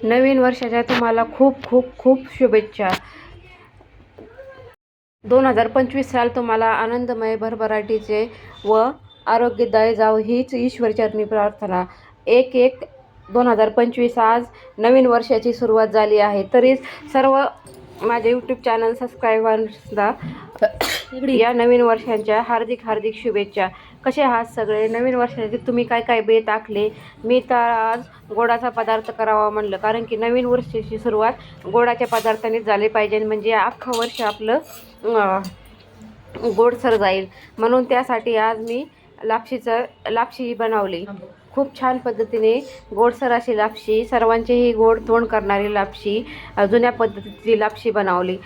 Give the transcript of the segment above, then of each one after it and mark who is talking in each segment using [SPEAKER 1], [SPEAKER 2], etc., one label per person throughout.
[SPEAKER 1] नवीन वर्षाच्या तुम्हाला खूप खूप खूप शुभेच्छा. दोन हजार पंचवीस साल तुम्हाला आनंदमय भरभराटीचे व आरोग्यदायी जाव हीच ईश्वरचरणी प्रार्थना. एक एक दोन हजार पंचवीस आज नवीन वर्षाची सुरुवात झाली आहे. तरी सर्व माझे यूट्यूब चॅनल सबस्क्रायबर्सला या नवीन वर्षांच्या हार्दिक हार्दिक शुभेच्छा. कसे आहात सगळे? नवीन वर्षाचे तुम्ही काय काय बेत आखले मी तर आज गोडाचा पदार्थ करावा म्हणलं कारण की नवीन वर्षाची सुरुवात गोडाच्या पदार्थानेच झाली पाहिजे म्हणजे अख्खं वर्ष आपलं गोडसर जाईल. म्हणून त्यासाठी आज मी लापशीचं लापशी बनवली. खूप छान पद्धतीने गोडसर अशी लापशी सर्वांचेही गोड तोंड करणारी लापशी जुन्या पद्धतीची लापशी बनवली.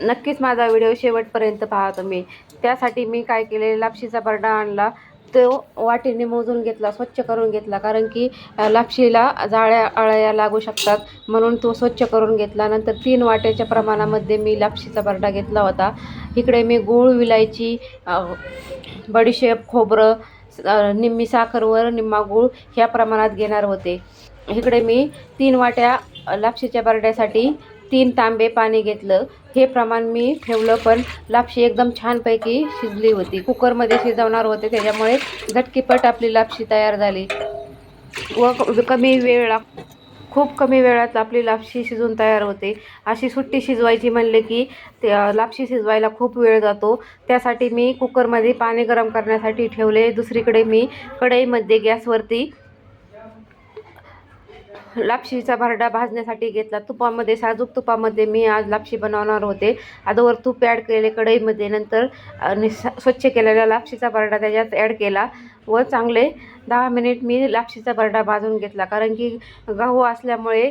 [SPEAKER 1] नक्कीच माझा व्हिडिओ शेवटपर्यंत पहा तुम्ही. त्यासाठी मी काय केले लापशीचा बरडा आणला तो वाटीने मोजून घेतला स्वच्छ करून घेतला कारण की लापशीला जाळ्या अळ्या लागू शकतात म्हणून तो स्वच्छ करून घेतला. नंतर तीन वाट्याच्या प्रमाणामध्ये मी लापशीचा बरडा घेतला होता. इकडे मी गूळ विलायची बडीशेप खोबरं निम्मी साखरवर निम्मा गूळ ह्या प्रमाणात घेणार होते. इकडे मी तीन वाट्या लापशीच्या बरड्यासाठी तीन तांबे पाणी घेतलं. हे प्रमाण मी ठेवलं पण लापशी एकदम छानपैकी शिजली होती. कुकरमध्ये शिजवणार होते त्याच्यामुळे झटकीपट आपली लापशी तयार झाली. व क- कमी वेळ खूप कमी वेळात आपली लापशी शिजून तयार होते. अशी सुट्टी शिजवायची म्हणले की ते लापशी शिजवायला खूप वेळ जातो. त्यासाठी मी कुकरमध्ये पाणी गरम करण्यासाठी ठेवले. दुसरीकडे मी कढईमध्ये गॅसवरती लापशीचा भरडा भाजण्यासाठी घेतला. तुपामध्ये साजूक तुपामध्ये मी आज लापशी बनवणार होते. अगोदर तूप ॲड केले कढईमध्ये. नंतर नि- स्वच्छ केलेला लापशीचा भरडा त्याच्यात ॲड केला व चांगले दहा मिनिट मी लापशीचा भरडा भाजून घेतला. कारण की गहू असल्यामुळे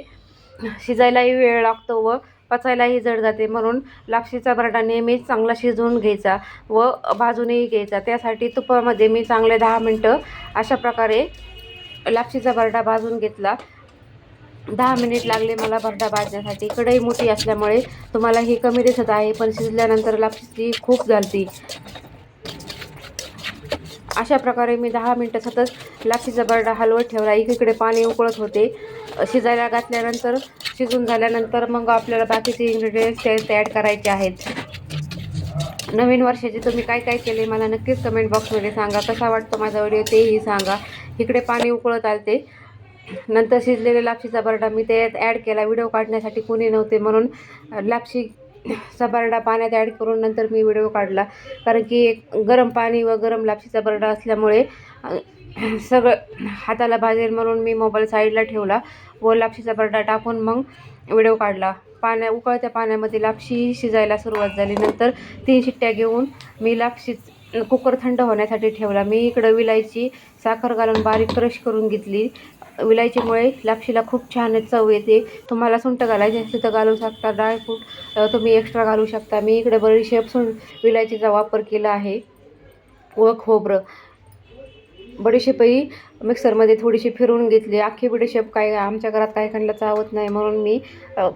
[SPEAKER 1] शिजायलाही वेळ लागतो व पचायलाही जड जाते. म्हणून लापशीचा भरडा नेहमीच चांगला शिजवून घ्यायचा व भाजूनही घ्यायचा. त्यासाठी तुपामध्ये मी चांगले दहा मिनटं अशा प्रकारे लापशीचा भरडा भाजून घेतला. दहा मिनिट लागले मला भरडा भाजण्यासाठी कढई मोठी असल्यामुळे तुम्हाला ही कमी दिसत आहे. पण शिजल्यानंतर लापशी खूप झालती. अशा प्रकारे मी दहा मिनटं सतत लापशीचा बरडा हलवत ठेवला. एकीकडे पाणी उकळत होते. शिजायला घातल्यानंतर शिजून झाल्यानंतर मग आपल्याला बाकीचे इन्ग्रेडियंट्स ॲड करायचे आहेत. नवीन वर्षाचे तुम्ही काय काय केले मला नक्कीच कमेंट बॉक्समध्ये सांगा. कसा वाटतो माझा व्हिडिओ तेही सांगा. इकडे पाणी उकळत आलते. नंतर शिजलेले लापशीचा बरडा मी त्यात ॲड केला. व्हिडिओ काढण्यासाठी कोणी नव्हते म्हणून लापशी चा बरडा पाण्यात ॲड करून नंतर मी व्हिडिओ काढला. कारण की गरम पाणी व गरम लापशीचा बरडा असल्यामुळे सगळं हाताला भाजेल म्हणून मी मोबाईल साईडला ठेवला व लापशीचा बरडा टाकून मग व्हिडिओ काढला. पाण्या उकळत्या पाण्यामध्ये लापशी शिजायला सुरुवात झाली. नंतर तीन शिट्ट्या घेऊन मी लापशी कुकर थंड होण्यासाठी ठेवला. मी इकडं विलायची साखर घालून बारीक क्रश करून घेतली. विलायचीमुळे लापशीला खूप छान चव येते. तुम्हाला सुंठ घालायची असली तर घालू शकता. ड्रायफ्रूट तुम्ही एक्स्ट्रा घालू शकता. मी इकडे बडीशेप सुं विलायचीचा वापर केला आहे. व खोबरं हो बडीशेपही मिक्सरमध्ये थोडीशी फिरवून घेतली. अख्खी बडीशेप काय आमच्या घरात काही खंडला चावत नाही. म्हणून मी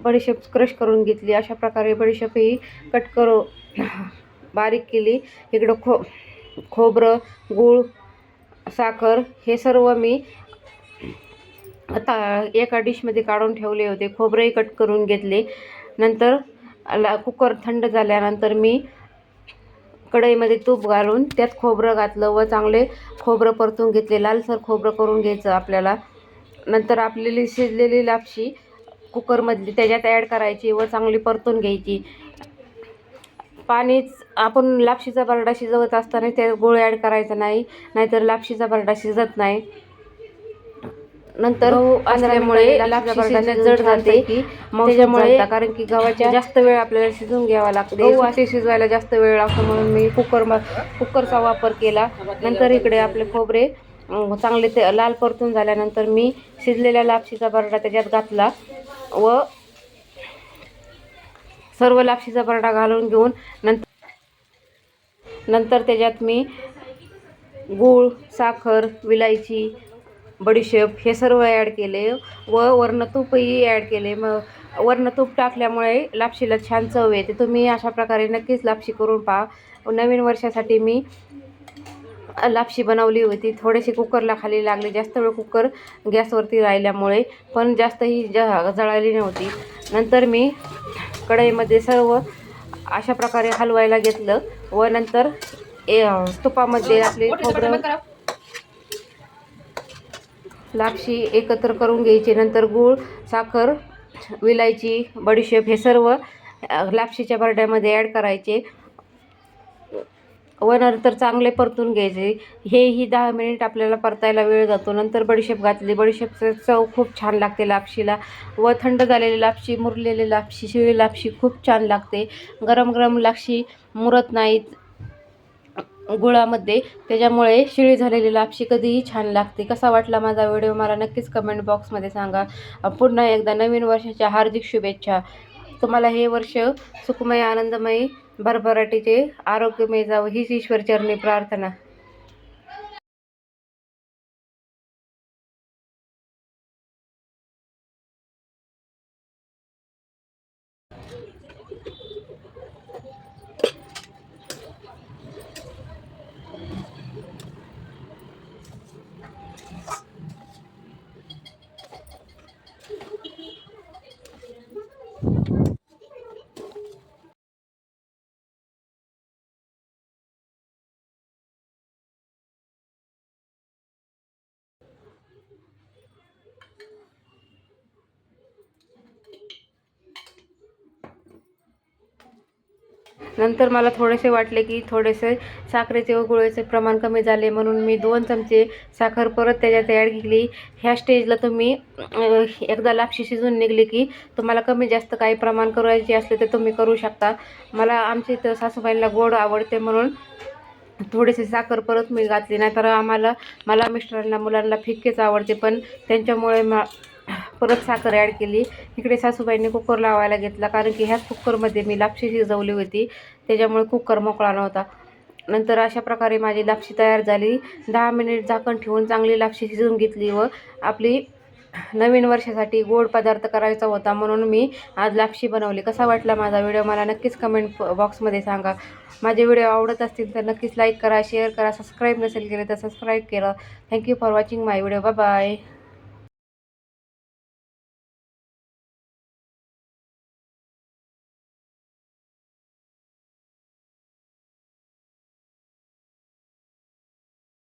[SPEAKER 1] बडीशेप क्रश करून घेतली. अशा प्रकारे बडीशेपही कट करू बारीक केली. इकडं खो खोबरं गूळ साखर हे सर्व मी आता एका डिशमध्ये काढून ठेवले होते खोबरंही कट करून घेतले. नंतर ला कुकर थंड झाल्यानंतर मी कढईमध्ये तूप घालून त्यात खोबरं घातलं व चांगले खोबरं परतून घेतले. लालसर खोबरं करून घ्यायचं आपल्याला. नंतर आपलेली शिजलेली लापशी कुकरमधली त्याच्यात ॲड करायची व चांगली परतून घ्यायची. पाणीच आपण लापशीचा बरडा शिजवत असताना त्यात गोळ ॲड करायचा नाही नाहीतर लापशीचा बरडा शिजत नाही. नंतर असल्यामुळे लापशी जड जाते. की त्याच्यामुळे कारण की गव्हाच्या जास्त वेळ आपल्याला शिजून घ्यावा लागतो. असे शिजवायला जास्त वेळ लागतो म्हणून मी कुकर कुकरचा वापर केला. नंतर इकडे आपले खोबरे चांगले ते लाल परतून झाल्यानंतर मी शिजलेल्या लापशीचा बरडा त्याच्यात घातला व सर्व लापशीचा बरडा घालून घेऊन नंतर नंतर त्याच्यात मी गूळ साखर विलायची बडीशेप हे सर्व ॲड केले व वरनं तूपही ॲड केले. मग वरनं तूप टाकल्यामुळे लापशीला छान चव येते. तुम्ही अशा प्रकारे नक्कीच लापशी करून पहा. नवीन वर्षासाठी मी लापशी बनवली होती. थोडेसे कुकरला खाली लागले. जास्त वेळ कुकर गॅसवरती राहिल्यामुळे पण जास्त ही ज जळाली नव्हती. नंतर मी कढईमध्ये सर्व अशा प्रकारे हलवायला घेतलं व नंतर ए तुपामध्ये आपले खोबरं लापशी एकत्र करून घ्यायची. नंतर गूळ साखर विलायची बडीशेप हे सर्व लापशीच्या बरड्यामध्ये ॲड करायचे. व नंतर चांगले परतून घ्यायचे. हेही दहा मिनिट आपल्याला परतायला वेळ जातो. नंतर बडीशेप घातली. बडीशेपचं चव खूप छान लागते लापशीला. व थंड झालेली लापशी मुरलेली लापशी शिळी लापशी खूप छान लागते. गरम गरम लापशी मुरत नाहीत. गुळामध्ये. त्याच्यामुळे शिळी झालेली लापशी कधीही छान लागते. कसा वाटला माझा व्हिडिओ मला नक्कीच कमेंट बॉक्समध्ये सांगा. पुन्हा एकदा नवीन वर्षाच्या हार्दिक शुभेच्छा. तुम्हाला हे वर्ष सुखमय आनंदमयी भरभराटीचे आरोग्यमय जावं हीच ईश्वरचरणी प्रार्थना. नंतर मला थोडेसे वाटले की थोडेसे साखरेचे व गुळाचे प्रमाण कमी झाले म्हणून मी दोन चमचे साखर परत त्याच्यात ॲड केली. ह्या स्टेजला तुम्ही एकदा लापशी शिजून निघली की तुम्हाला कमी जास्त काही प्रमाण करायचे असले तर तुम्ही करू शकता. मला आमच्या इथं सासूबाईंना गोड आवडते म्हणून थोडीशी साखर परत मी घातली. नाही तर आम्हाला मला मिस्टरांना मुलांना फिक्केच आवडते पण त्यांच्यामुळे मा परत साखर ॲड केली. इकडे सासूबाईंनी कुकर लावायला घेतला कारण की ह्याच कुकरमध्ये मी लापशी शिजवली होती. त्याच्यामुळे कुकर मोकळा नव्हता. नंतर अशा प्रकारे माझी लापशी तयार झाली. दहा मिनिट झाकण ठेवून चांगली लापशी शिजवून घेतली व आपली नवीन वर्षासाठी गोड पदार्थ करायचा होता म्हणून मी आज लापशी बनवली. कसा वाटला माझा व्हिडिओ मला नक्कीच कमेंट बॉक्समध्ये सांगा. माझे व्हिडिओ आवडत असतील तर नक्कीच लाईक करा शेअर करा सबस्क्राईब नसेल केले तर सबस्क्राईब केलं. Thank you for watching my video bye bye